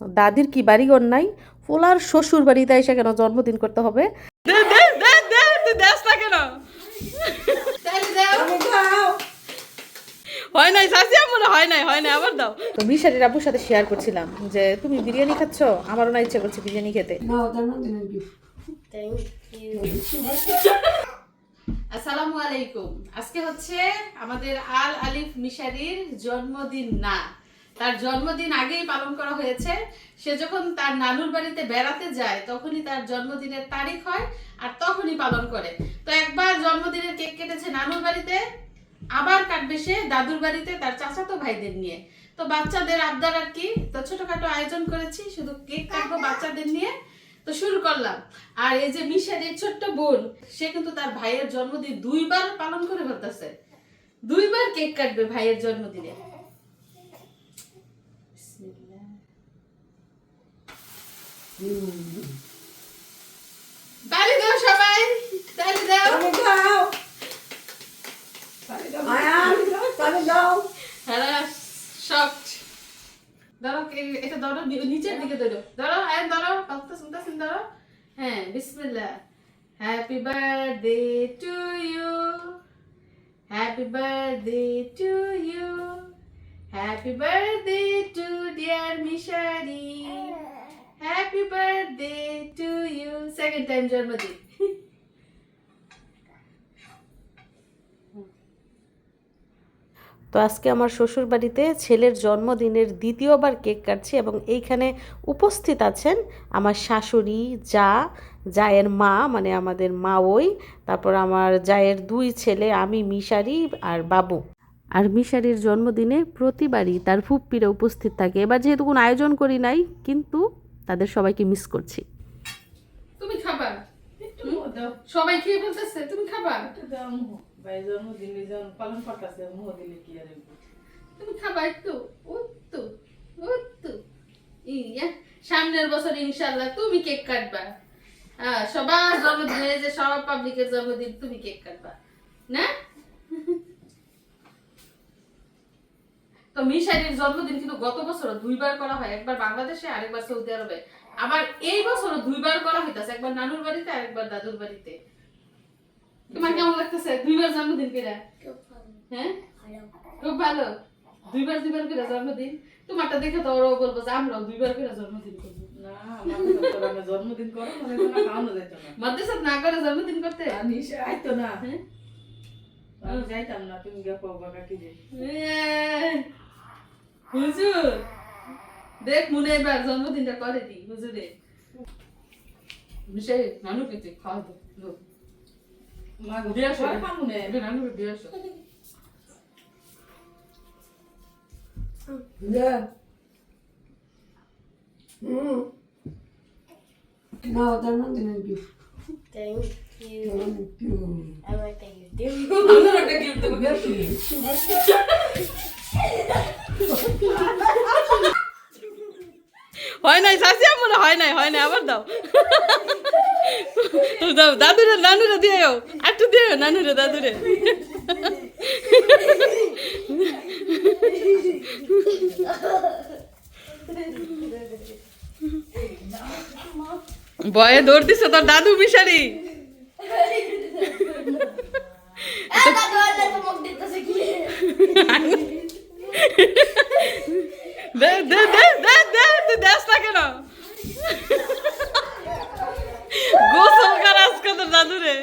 দাদির কি বাড়িঘর নাই? পোলার শ্বশুর বাড়িতে এসে কেন জন্মদিন করতে হবে? দে দে দে দে তুই দেস না কেন? হয় নাই শাসি মনে হয় নাই হয় নাই আবার দাও। তো মিশারির আব্বুর সাথে শেয়ার করছিলাম যে তুমি বিরিয়ানি খাচ্ছ? আমারও না ইচ্ছা করছে বিরিয়ানি খেতে। আসসালামু আলাইকুম। আজকে হচ্ছে আমাদের আল আলিফ মিশারির জন্মদিন না। তার জন্মদিন আগেই পালন করা হয়েছে। সে যখন তার নানুর বাড়িতে বেড়াতে যায় তখনই তার জন্মদিনের তারিখ হয় আর তখনই পালন করে। তো একবার জন্মদিনের কেক কেটেছে নানুর বাড়িতে আবার কাটবে সে দাদুর বাড়িতে তার চাচাতো ভাইদের নিয়ে। তো বাচ্চাদের আবদার আর কি? তো ছোটখাটো আয়োজন করেছি শুধু কেক কাটবো বাচ্চাদের নিয়ে। তো শুরু করলাম। আর এই যে মিশারির ছোট্ট বোন সে কিন্তু তার ভাইয়ের জন্মদিন দুইবার পালন করে ফেলতেছে। দুইবার কেক কাটবে ভাইয়ের জন্মদিনে। তালি দাও সবাই তালি দাও। হ্যাঁ শক্ট ধরো এ- এটা ধরো নিচের দিকে ধরো। ধরো হ্যাঁ ধরো কথা শুনতেছেন ধরো। হ্যাঁ বিসমিল্লাহ। Happy birthday to you happy birthday to you happy birthday to dear Mishari happy birthday to you second time জন্মদিন তো আজকে আমার শ্বশুর বাড়িতে ছেলের জন্মদিনের দ্বিতীয়বার কেক কাটছি এবং এইখানে উপস্থিত আছেন আমার শাশুড়ি, যা, জায়ের মা মানে আমাদের মা ওই তারপর আমার জায়ের দুই ছেলে, আমি, মিশারি আর বাবু। আর মিশারির জন্মদিনে প্রতিবারই তার ফুপ্পিরা উপস্থিত থাকে। এবার যেহেতু কোনো আয়োজন করি নাই, কিন্তু তাদের সবাইকে মিস করছি। তুমি খাবা? সবাই খেয়ে বলতেছে তুমি খাবা? তুমি খাবা একটু? উত্তু উত্তু। ইয়া সামনের বছর ইনশাল্লাহ তুমি কেক কাটবা। হ্যাঁ সবার জন্মদিন যে সব পাবলিকের জন্মদিন তুমি কেক কাটবা। না? তো মিশারির জন্মদিন কিন্তু গত বছর দুইবার করা হয়। একবার বাংলাদেশে আরেকবার সৌদি আরবে। আবার এই বছর দুইবার করা হইতাছে। একবার নানুর বাড়িতে আরেকবার দাদুর বাড়িতে। তোমার কেমন লাগতেছে? দুইবার জন্মদিন কেরা হ্যাঁ? খুব ভালো? দুইবার দুইবার করে জন্মদিন? তোমারটা দেখে তো ওরাও বলব যে আমরাও দুইবার করে জন্মদিন করব। জন্মদিন করো না। করে করতে? আইতো না। হ্যাঁ? যাইতাম না তুমি গা পাও যে। হুজুর দেখ মনে এবার জন্মদিনটা করে দি হুজুরে মিশে নানুকে তুই খাওয়া দে মা দিয়ে আসো। পরে খামু নে। এটা নানুকে দিয়ে আসো No, জন্মদিনের gift. Thank you. Thank you. I like that you do. gift। হয় নাই শাসিয়া মনে হয় নাই হয় নাই, আবার দাও। দাও, দাদুরে, নানুরে দিও একটু দিও নানুরে, দাদুরে। বয়ে দৌড় দিছে তোর দাদু মিশারি দে দে দে দে দে তুই দেশ না কেন গোসল কর আজকে তোর দাদুরে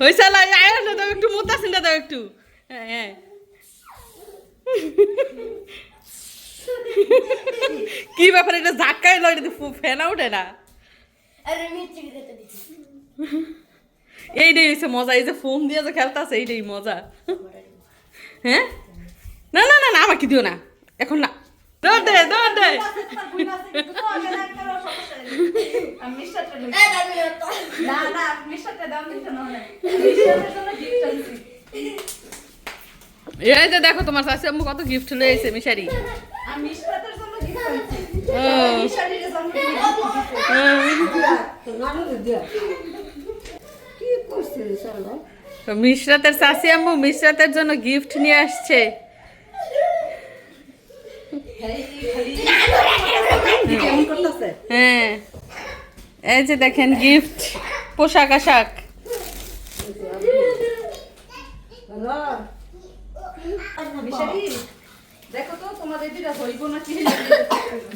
হয়েছে আয় না দাও একটু মোতাসিনটা দাও একটু হ্যাঁ কি ব্যাপার এটা ধাক্কায় লয় ফেনা উঠে না minha tigre da disse. এইটাই হচ্ছে মজা। এই যে ফোন দিয়ে যে খেলতেছে এইটাই মজা। হ্যাঁ? না না না না আমাকে দিও না। এখন না। দৌড় দে দৌড় দে। হয় এই যে দেখো তোমার শাশি আম্মু কত গিফট লয়ে এসে মিশারি। ও। মিশরাতের চাষি আম্মু মিশরাতের জন্য গিফট নিয়ে আসছে। হ্যাঁ। এই যে দেখেন গিফট পোশাক আশাক। দেখো তো তোমাদের হইব না কি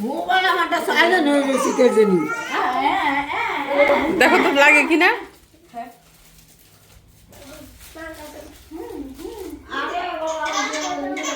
মোবাইল আমারটা সাইলেন্ট হয়ে গেছে কে জানি দেখো তো লাগে কিনা?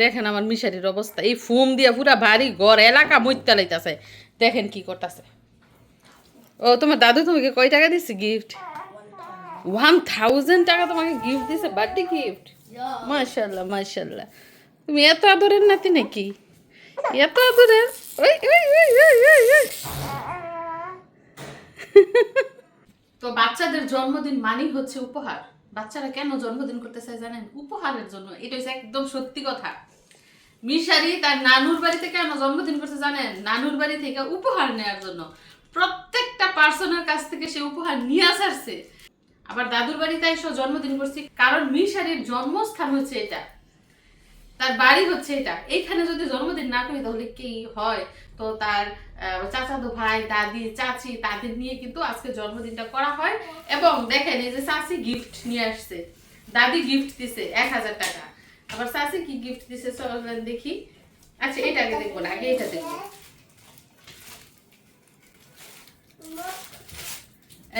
দেখেন আমার মিশারির অবস্থা, এই ফুম দিয়া পুরা ভারী ঘর, এলাকা মইত্যা দেখেন কি করতেছে। ও, তোমার দাদু তোমাকে কয় টাকা দিছে গিফট ওয়ান থাউজেন্ড টাকা তোমাকে গিফট দিছে বার্থডে গিফট মাশাল্লাহ মাশাল্লাহ তুমি এত আদরের নাতি নাকি? এত আদরের? ওই ওই ওই ওই ওই। তো বাচ্চাদের জন্মদিন মানেই হচ্ছে উপহার। বাচ্চারা কেন জন্মদিন করতে চায় জানেন? উপহারের জন্য। এটা হচ্ছে একদম সত্যি কথা। মিশারি তার নানুর বাড়িতে কেন জন্মদিন করতে জানেন? নানুর বাড়ি থেকে উপহার নেওয়ার জন্য। প্রত্যেকটা পার্সনের কাছ থেকে সে উপহার নিয়ে আসারছে আবার দাদুর বাড়িতে এসে জন্মদিন করছি। কারণ মিশারির জন্মস্থান হচ্ছে এটা। তার বাড়ি হচ্ছে এটা। এইখানে যদি জন্মদিন না করি তাহলে কি হয়? তো তার আহ, চাচাতো ভাই দাদি চাচি তাদের নিয়ে কিন্তু আজকে জন্মদিনটা করা হয়। এবং দেখেন এই যে চাচি গিফট নিয়ে আসছে। দাদি গিফট দিছে এক হাজার টাকা। আবার চাচি কি গিফট দিছে চলেন দেখি। আচ্ছা এটা আগে দেখব না আগে এটা দেখব।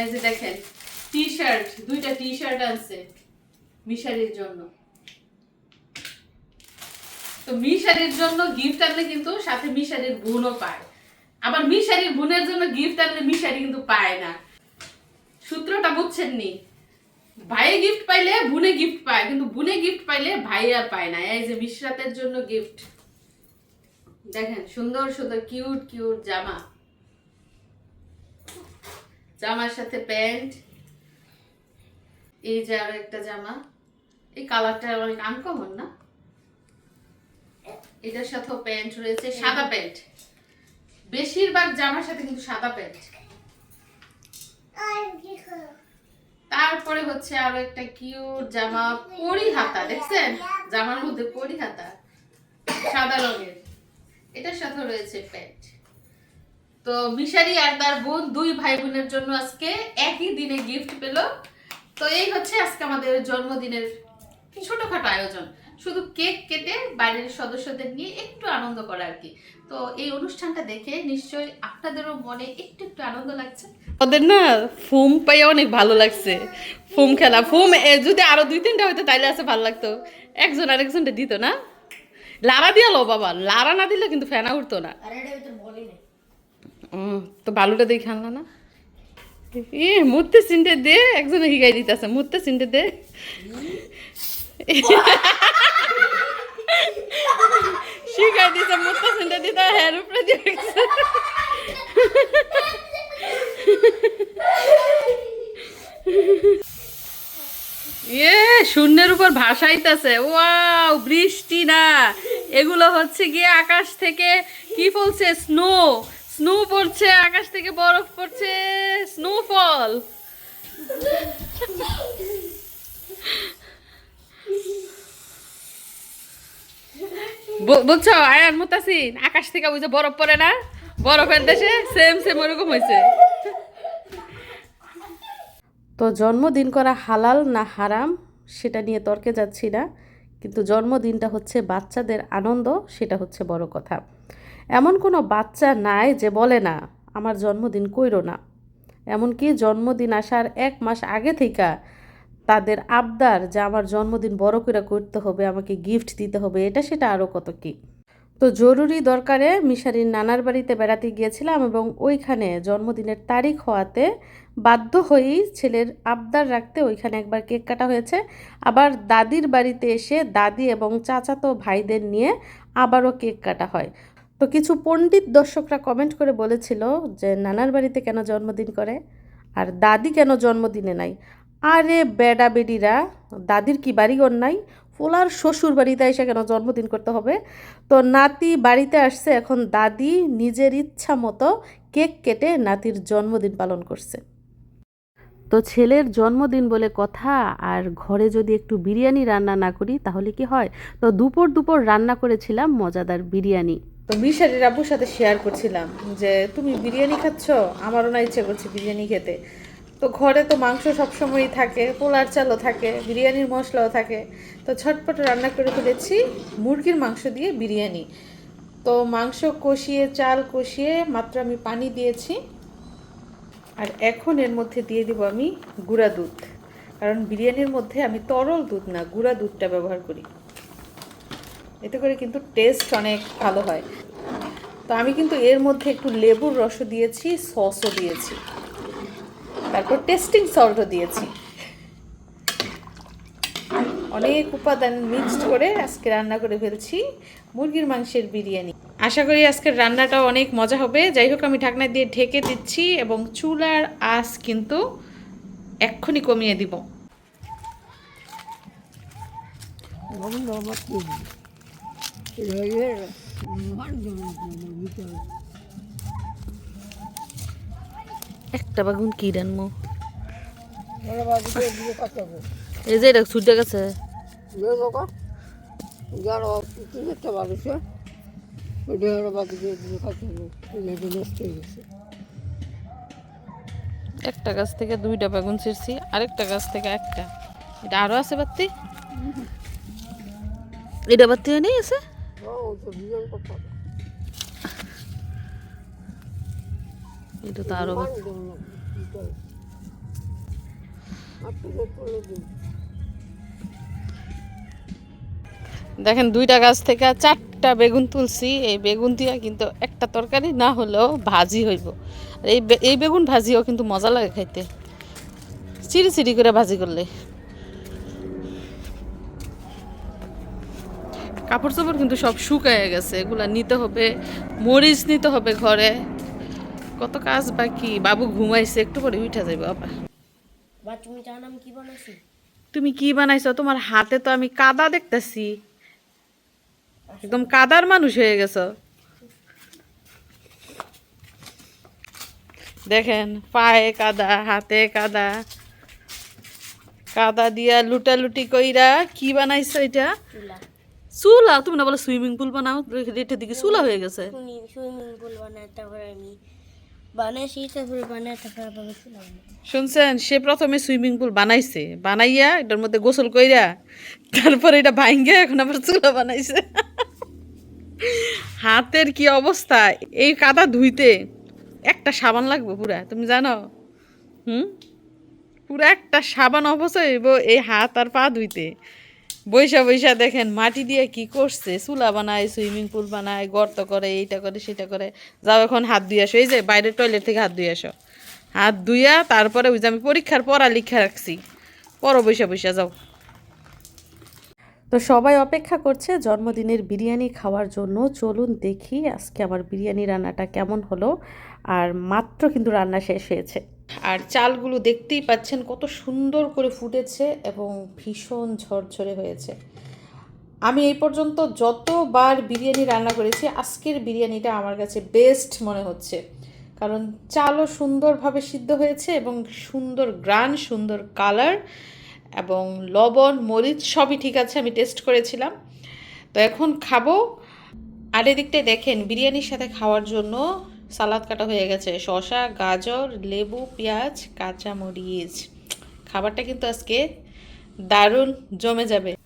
এই যে দেখেন টি শার্ট দুইটা টি শার্ট আনছে মিশারির জন্য। তো মিশারির জন্য গিফট আনলে কিন্তু সাথে মিশারির বোনও পায়। আবার মিশারির বোনের জন্য গিফট আনলে মিশারি কিন্তু পায় না। সূত্রটা বুঝছেন নি? ভাইয়ে গিফট পাইলে বুনে গিফট পায়, কিন্তু বুনে গিফট পাইলে ভাই আর পায় না। এই যে মিশরাতের জন্য গিফট দেখেন, সুন্দর সুন্দর কিউট কিউট জামা। জামার সাথে প্যান্ট। এই যে আরও একটা জামা। এই কালারটা অনেক আনকমন না? এটার সাথেও প্যান্ট রয়েছে সাদা প্যান্ট। বেশিরভাগ জামার সাথে কিন্তু সাদা প্যান্ট। তারপরে হচ্ছে আরও একটা কিউট জামা পরি হাতা দেখছেন? জামার মধ্যে পরি হাতা সাদা রঙের। এটার সাথে রয়েছে প্যান্ট। তো মিশারি আর তার বোন দুই ভাই বোনের জন্য আজকে একই দিনে গিফট পেল। তো এই হচ্ছে আজকে আমাদের জন্মদিনের ছোটখাটো আয়োজন। শুধু কেক কেটে বাড়ির সদস্যদের নিয়ে একটু আনন্দ করা আর কি। তো এই অনুষ্ঠানটা দেখে নিশ্চয়ই আপনাদেরও মনে একটু একটু আনন্দ লাগছে। ওদের না ফোম পাই অনেক ভালো লাগছে। ফোম খেলা ফোম যদি আরও দুই তিনটা হইতো তাইলে আছে ভালো লাগতো। একজন আরেকজনটা দিত না। লারা দিয়ে লো বাবা লারা না দিলে কিন্তু ফেনা উঠতো না। আরে এটা ভিতর বলি না। তো বালুটা দিয়ে আনলা না? এ মুহূর্তে চিনতে দে একজনে হিগাই দিতেছে মুহূর্তে চিনতে দে। শিখাই। ইয়ে শূন্যের উপর ভাসাইতেছে। ওয়াও, বৃষ্টি না। এগুলো হচ্ছে গিয়ে আকাশ থেকে কি পড়ছে? স্নো। স্নো পড়ছে, আকাশ থেকে বরফ পড়ছে। স্নোফল। বুঝছ? আয়ান মুতাসিন, আকাশ থেকে যে বরফ পড়ে না? বরফের দেশে সেম সেম ওরকম হয়েছে তো জন্মদিন করা হালাল না হারাম, সেটা নিয়ে তর্কে যাচ্ছি না। কিন্তু জন্মদিনটা হচ্ছে বাচ্চাদের আনন্দ, সেটা হচ্ছে বড় কথা। এমন কোনো বাচ্চা নাই যে বলে না, আমার জন্মদিন কইরো না। এমনকি জন্মদিন আসার এক মাস আগে থেকে তাদের আবদার যে আমার জন্মদিন বড় করে করতে হবে, আমাকে গিফট দিতে হবে, এটা সেটা আরও কত কি? তো জরুরি দরকারে মিশারির নানার বাড়িতে বেড়াতে গিয়েছিলাম এবং ওইখানে জন্মদিনের তারিখ হওয়াতে বাধ্য হয়েই ছেলের আবদার রাখতে ওইখানে একবার কেক কাটা হয়েছে। আবার দাদির বাড়িতে এসে দাদি এবং চাচাতো ভাইদের নিয়ে আবারও কেক কাটা হয়। তো কিছু পণ্ডিত দর্শকরা কমেন্ট করে বলেছিল যে, নানার বাড়িতে কেন জন্মদিন করে? আর দাদি কেন জন্মদিনে নাই? আরে বেডা বেডিরা, দাদির কি বাড়িঘর নাই? ফোলার শ্বশুর বাড়িতে এসে কেন জন্মদিন করতে হবে? তো নাতি বাড়িতে আসছে, এখন দাদি নিজের ইচ্ছা মতো কেক কেটে নাতির জন্মদিন পালন করছে। তো ছেলের জন্মদিন বলে কথা, আর ঘরে যদি একটু বিরিয়ানি রান্না না করি তাহলে কি হয়? তো দুপুর দুপুর রান্না করেছিলাম, মজাদার বিরিয়ানি। তো মিশারির আব্বুর সাথে শেয়ার করছিলাম যে, তুমি বিরিয়ানি খাচ্ছ? আমারও না ইচ্ছে করছে বিরিয়ানি খেতে। তো ঘরে তো মাংস সবসময়ই থাকে, পোলার চালও থাকে, বিরিয়ানির মশলাও থাকে। তো ছটপট রান্না করে ফেলেছি মুরগির মাংস দিয়ে বিরিয়ানি। তো মাংস কষিয়ে, চাল কষিয়ে মাত্র আমি পানি দিয়েছি। আর এখন এর মধ্যে দিয়ে দিব আমি গুঁড়া দুধ। কারণ বিরিয়ানির মধ্যে আমি তরল দুধ না, গুঁড়া দুধটা ব্যবহার করি। এতে করে কিন্তু টেস্ট অনেক ভালো হয়। তো আমি কিন্তু এর মধ্যে একটু লেবুর রসও দিয়েছি, সসও দিয়েছি। তারপর টেস্টিং সল্টও দিয়েছি। অনেক উপাদান মিক্সড করে আজকে রান্না করে ফেলছি মুরগির মাংসের বিরিয়ানি। আশা করি আজকের রান্নাটা অনেক মজা হবে। যাই হোক, আমি ঢাকনা দিয়ে ঢেকে দিচ্ছি এবং চুলার আঁচ কিন্তু এক্ষুনি কমিয়ে দিব। একটা বাগুন কি রানমো? এই যে এটা ছুটে গেছে হয়ে একটা গাছ থেকে দুইটা বেগুন ছিঁড়ছি আরেকটা গাছ থেকে একটা। এটা আরও আছে বাত্তি এটা বাত্তি নেই আছে ও তো বিজন করতে হবে এটা দেখেন দুইটা গাছ থেকে চারটা বেগুন তুলছি। এই বেগুন দিয়া কিন্তু একটা তরকারি না হলেও ভাজি হইব। আর এই এই বেগুন ভাজিও কিন্তু মজা লাগে খাইতে। চিরি চিড়ি করে ভাজি করলে। কাপড় চোপড় কিন্তু সব শুকায় গেছে। এগুলা নিতে হবে মরিচ নিতে হবে ঘরে। কত কাজ বাকি বাবু ঘুমাইছে একটু পরে উঠা যাবে আবার। বা তুমি জানো আমি কি বানাইছি? তুমি কি বানাইছো? তোমার হাতে তো আমি কাদা দেখতেছি। একদম কাদার মানুষ হয়ে গেছো। দেখেন পায়ে কাদা হাতে কাদা। কাদা দিয়া লুটালুটি কইরা কি বানাইছো এটা? চুলা। তুমি না বলে সুইমিং পুল বানাও রেটের দিকে চুলা হয়ে গেছে। সুইমিং পুল বানায় তারপরে আমি শুনছেন, সে প্রথমে সুইমিং পুল বানাইছে, বানাইয়া এটার মধ্যে গোসল কইরা তারপরে এটা ভাঙ্গে এখন আবার চুলা বানাইছে। হাতের কি অবস্থা? এই কাদা ধুইতে একটা সাবান লাগবে পুরা, তুমি জানো? হুম? পুরা একটা সাবান হইব এই হাত আর পা ধুইতে। বৈশা বৈশা দেখেন, মাটি দিয়ে কি করছে? চুলা বানায়, সুইমিং পুল বানায়, গর্ত করে, এইটা করে, সেটা করে। যাও এখন হাত ধুয়ে আসো। এই যে বাইরের টয়লেট থেকে হাত ধুয়ে আসো। হাত ধুইয়া তারপরে ওই যে আমি পরীক্ষার পড়া লিখা রাখছি। পরো বৈশা বৈশা যাও। তো সবাই অপেক্ষা করছে জন্মদিনের বিরিয়ানি খাওয়ার জন্য। চলুন দেখি আজকে আমার বিরিয়ানি রান্নাটা কেমন হলো। আর মাত্র কিন্তু রান্না শেষ হয়েছে। আর চালগুলো দেখতেই পাচ্ছেন কত সুন্দর করে ফুটেছে এবং ভীষণ ঝরঝরে হয়েছে। আমি এই পর্যন্ত যতবার বিরিয়ানি রান্না করেছি, আজকের বিরিয়ানিটা আমার কাছে বেস্ট মনে হচ্ছে। কারণ চালও সুন্দরভাবে সিদ্ধ হয়েছে এবং সুন্দর গ্রান সুন্দর কালার এবং লবণ, মরিচ সবই ঠিক আছে, আমি টেস্ট করেছিলাম। তো এখন খাব। আর এদিকটায় দেখেন, বিরিয়ানির সাথে খাওয়ার জন্য সালাদ কাটা হয়ে গেছে। শসা, গাজর, লেবু, পেঁয়াজ, কাঁচা মরিচ। খাবারটা কিন্তু আজকে দারুণ জমে যাবে।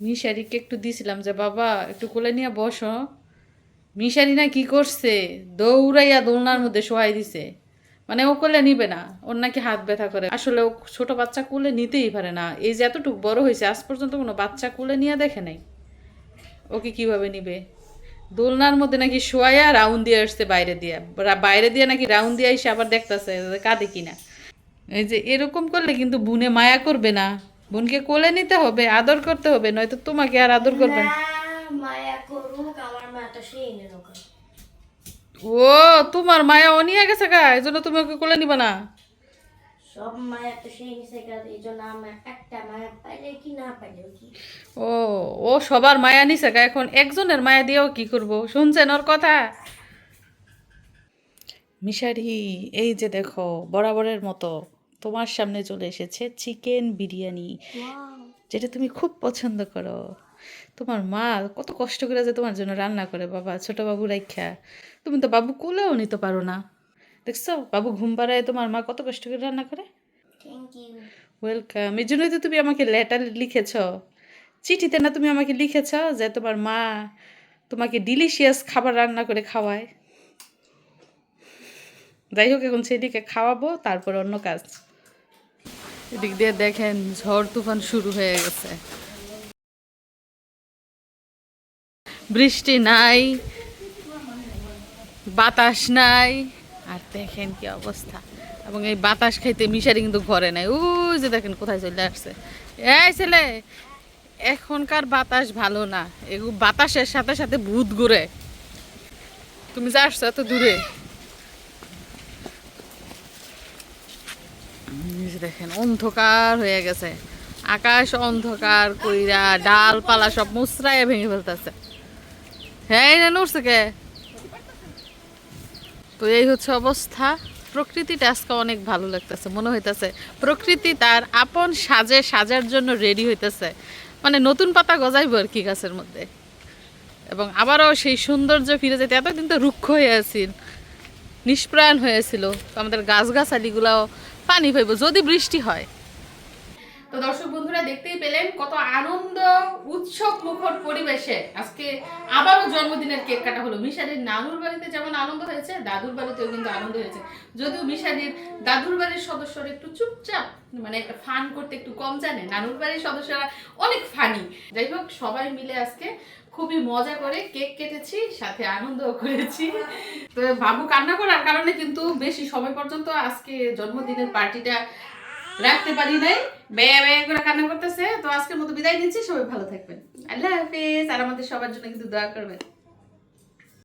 মিশারিকে একটু দিছিলাম যে, বাবা, একটু কোলে নিয়ে বসো। মিশারি না কি করছে? দৌড়াইয়া দোলনার মধ্যে শোয়াই দিছে। মানে ও কোলে নিবে না, ওর নাকি হাত ব্যথা করে। আসলে ও ছোট বাচ্চা কোলে নিতেই পারে না। এই যে এতটুকু বড় হয়েছে, আজ পর্যন্ত কোনো বাচ্চা কোলে নিয়ে দেখে নাই। ওকে কীভাবে নিবে? দোলনার মধ্যে নাকি শোয়া রাউন্ড দিয়ে আসছে বাইরে দিয়ে। বাইরে দিয়ে নাকি রাউন্ড দিয়ে এসে আবার দেখতেছে কাঁদে কিনা। এই যে এরকম করলে কিন্তু বুনে মায়া করবে না। বোনকে কোলে নিতে হবে আদর করতে হবে নয়তো তোমাকে আর আদর করবে না। ও তোমার মায়া অনিয়া গেছে গা এই জন্য তুমি ওকে কোলে নিবে না। সব মায়া তো সেই নিচে গেছে এই জন্য আমার একটা মায়া পাইলে কি না পাইলেও কি? ও ও সবার মায়া নিছে গা এখন একজনের মায়া দিয়েও কি করব? শুনছেন ওর কথা? মিশারি এই যে দেখো বরাবরের মতো তোমার সামনে চলে এসেছে চিকেন বিরিয়ানি। যেটা তুমি খুব পছন্দ করো। তোমার মা কত কষ্ট করে যে তোমার জন্য রান্না করে বাবা ছোট বাবু রাইখা। তুমি তো বাবু কোলেও নিতে পারো না। দেখছ? বাবু ঘুম পাড়ায় তোমার মা কত কষ্ট করে রান্না করে? ওয়েলকাম এই জন্যই তো তুমি আমাকে লেটার লিখেছ। চিঠিতে না তুমি আমাকে লিখেছ যে তোমার মা তোমাকে ডিলিশিয়াস খাবার রান্না করে খাওয়ায়। যাই হোক এখন সেদিকে খাওয়াবো তারপর অন্য কাজ। এদিক দিয়ে দেখেন ঝড় তুফান শুরু হয়ে গেছে। বৃষ্টি নাই বাতাস নাই। আর দেখেন কি অবস্থা। এবং এই বাতাস খাইতে মিশারি কিন্তু ঘরে নাই। ও যে দেখেন কোথায় চলে আসছে। এই ছেলে, এখনকার বাতাস ভালো না। এগু বাতাসের সাথে সাথে ভূত ঘুরে। তুমি যা আসছো এত দূরে। দেখেন, অন্ধকার হয়ে গেছে। আকাশ অন্ধকার কইরা ডালপালা সব মুসরায় ভেঙে ফেলতেছে। হ্যাঁ নড়ছে কে? তো এই হচ্ছে অবস্থা। প্রকৃতিটা আজকে অনেক ভালো লাগতেছে, মনে হইতেছে প্রকৃতি তার আপন সাজে সাজার জন্য রেডি হইতেছে। মানে নতুন পাতা গজাইব আর কি গাছের মধ্যে। এবং আবারও সেই সৌন্দর্য ফিরে যেতে, এতদিন তো রুক্ষ হয়ে আছি, নিষ্প্রাণ হয়েছিল তো আমাদের গাছগাছালিগুলাও পানি পাইব, যদি বৃষ্টি হয়। তো দর্শক বন্ধুরা দেখতেই পেলেন কত আনন্দ উৎসব মুখর পরিবেশে। আজকে আবারও জন্মদিনের কেক কাটা হলো। মিশারির নানুর বাড়িতে যেমন আনন্দ হয়েছে, দাদুর বাড়িতেও কিন্তু আনন্দ হয়েছে। যদিও মিশারির দাদুর বাড়ির সদস্যরা একটু চুপচাপ মানে ফান করতে একটু কম জানে, নানুর বাড়ির সদস্যরা অনেক ফানি। যাই হোক, সবাই মিলে আজকে খুবই মজা করে কেক কেটেছি, সাথে আনন্দ করেছি। তো বাবু কান্না করার কারণে কিন্তু বেশি সময় পর্যন্ত আজকে জন্মদিনের পার্টিটা রাখতে পারি নাই। ব্যয় ব্যয় করে কান্না করতেছে, তো আজকের মতো বিদায় নিচ্ছি, সবাই ভালো থাকবেন। আল্লাহ হাফিজ, আর আমাদের সবার জন্য কিন্তু দোয়া করবেন।